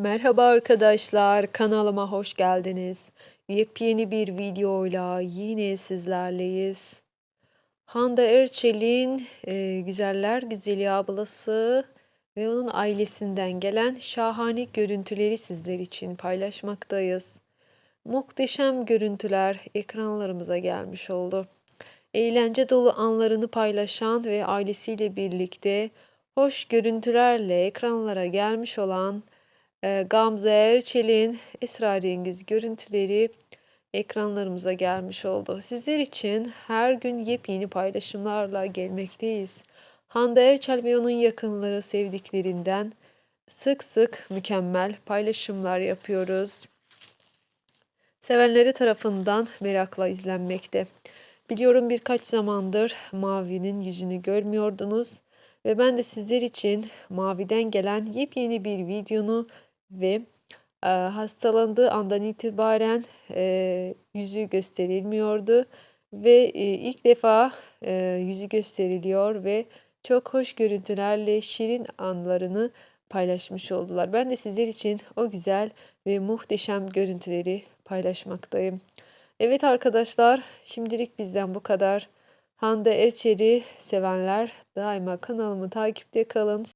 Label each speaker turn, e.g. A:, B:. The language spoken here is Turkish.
A: Merhaba arkadaşlar, kanalıma hoş geldiniz. Yepyeni bir videoyla yine sizlerleyiz. Hande Erçel'in e, Güzeller Güzeli ablası ve onun ailesinden gelen şahane görüntüleri sizler için paylaşmaktayız. Muhteşem görüntüler ekranlarımıza gelmiş oldu. Eğlence dolu anlarını paylaşan ve ailesiyle birlikte hoş görüntülerle ekranlara gelmiş olan Gamze Erçel'in esrarengiz görüntüleri ekranlarımıza gelmiş oldu. Sizler için her gün yepyeni paylaşımlarla gelmekteyiz. Hande Erçel ve onun yakınları sevdiklerinden sık sık mükemmel paylaşımlar yapıyoruz. Sevenleri tarafından merakla izlenmekte. Biliyorum birkaç zamandır Mavi'nin yüzünü görmüyordunuz ve ben de sizler için Mavi'den gelen yepyeni bir videonu ve e, hastalandığı andan itibaren e, yüzü gösterilmiyordu ve e, ilk defa e, yüzü gösteriliyor ve çok hoş görüntülerle şirin anlarını paylaşmış oldular. Ben de sizler için o güzel ve muhteşem görüntüleri paylaşmaktayım. Evet arkadaşlar, şimdilik bizden bu kadar. Hande Erçel'i sevenler daima kanalımı takipte kalın.